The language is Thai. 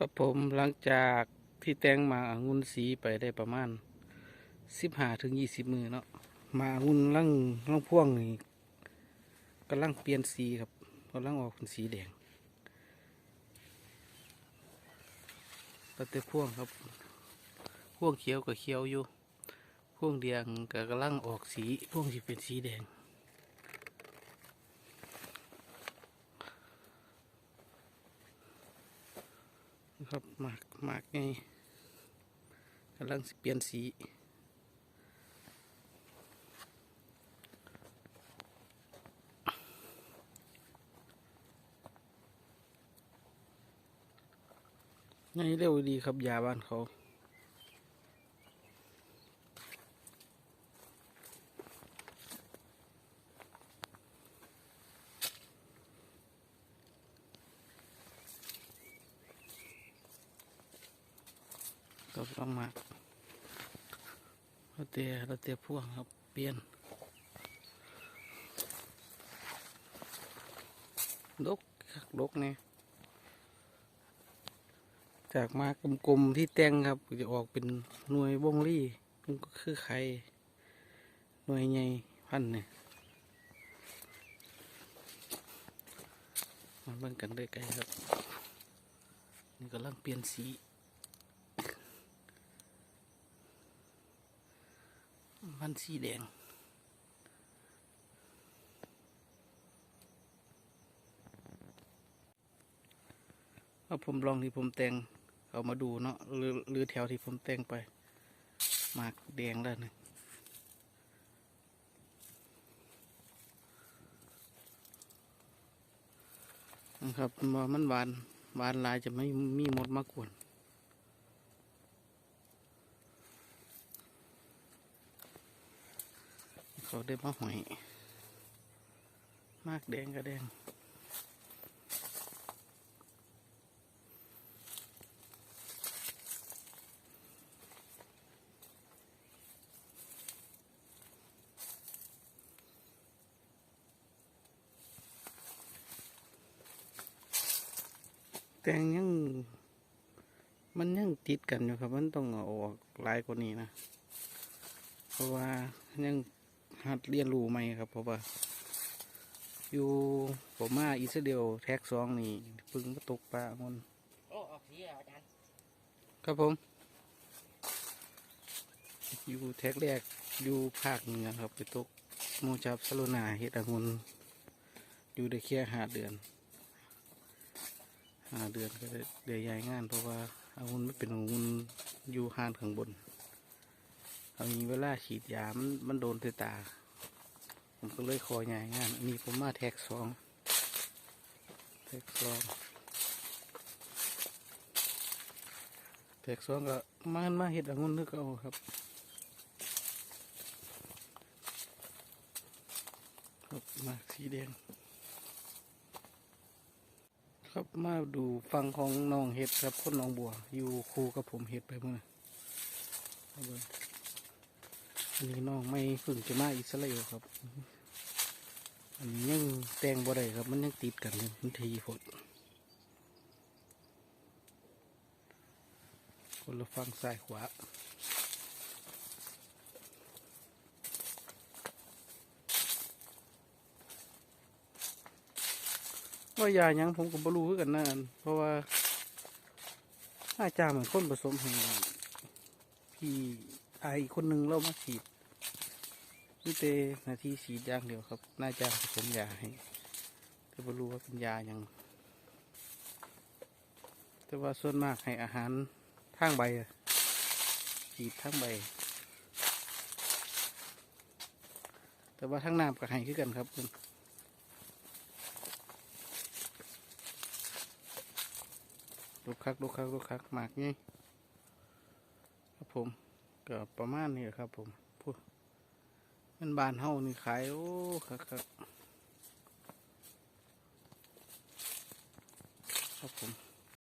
ครับผมหลังจากที่แต่งหมากองุ่นสีไปได้ประมาณสิบห้าถึงยี่สิบมือเนาะหมากองุ่นลังลังพ่วงนี่กำลังเปลี่ยนสีครับกำลังออกเป็นสีแดงตัดแต่พ่วงครับพ่วงเขียวกับเขียวอยู่พ่วงแดงก็กำลังออกสีพ่วงที่เป็นสีแดง นะครับหมากหมากไงกำลังเปลี่ยนสีไงเร็วดีครับยาบ้านเขา ตบลงมาเราเตะเราเตะพ่วงครับ เปลี่ยนดกคักดกเนี่ยจากมากลมๆที่แตงครับจะออกเป็นหน่วยบงลี่มันก็คือไข่หน่วยใหญ่พันเนี่ยมาเบิ่งกันด้วยไกลครับ นี่กำลังเปลี่ยนสี มันสีแดง เอาผมลองที่ผมแต่งเอามาดูเนาะหรือหรือแถวที่ผมแต่งไป หมากแดงแล้วนะนะครับมันหวานหวานลายจะไม่มีมดมากวน เขาได้มาหอย มากแดงก็แดงแต่งยังมันยังติดกันอยู่ครับ มันต้องออกลายกว่านี้นะ เพราะว่ายัง หัดเรียนรู้ใหมครับ เพราะว่า อยู่ผมมาอิสราเอลแท็กสองนี่พึ่งมาตกปลามันโอ้ออกสีอาจารย์ครับผม อยู่แท็กแรกอยู่ภาคเหนือครับ ไปตกโมจับสโลนาเฮ็ดองุนอยู่ได้แค่ห้าเดือนห้าเดือนก็ได้เดือยายงานเพราะว่าอางุนไม่เป็นอางุนอยู่ห้านข้างบน เอามีเวลาฉีดยามันมันโดนที่ตา ผมก็เลยคอยใหญ่งานอันนี้ผมมาแท็กสองแท็กสองแท็กสองก็มันมาเห็ดองุ่นนึกเอาครับครับมาสีแดงครับมาดูฟังของน้องเห็ดครับคนน้องบัว อยู่คู่กับผมเห็ดไปเมื่อ นนี้น้องไม่เพึ่งจะมาอิสราเอลครับ อันนี้ยังแตงบ่ได้ครับ มันยังติดกันอยู่มันทีฝนคนละฝั่งซ้ายขวาว่ายายังผมก็บ่รู้คือกันนะอันเพราะว่าอาจารย์เหมือนคนผสมให้พี่ ไออีกคนหนึ่งเรามาฉีดนี่เตนาทีฉีดย่างเดียวครับ น่าจะผสมยาให้แต่ไม่รู้ว่าเป็นยาอย่าง แต่ว่าส่วนมากให้อาหารทางใบฉีดทางใบ แต่ว่าทางน้ำก็ให้คือกันครับคุณลูกคักลูกคักลูกคักหมากนี่ครับผม ก็ประมาณนี้ครับ ผมพูดมันบานเฮานี่ขายโอ้ครับครับครับผม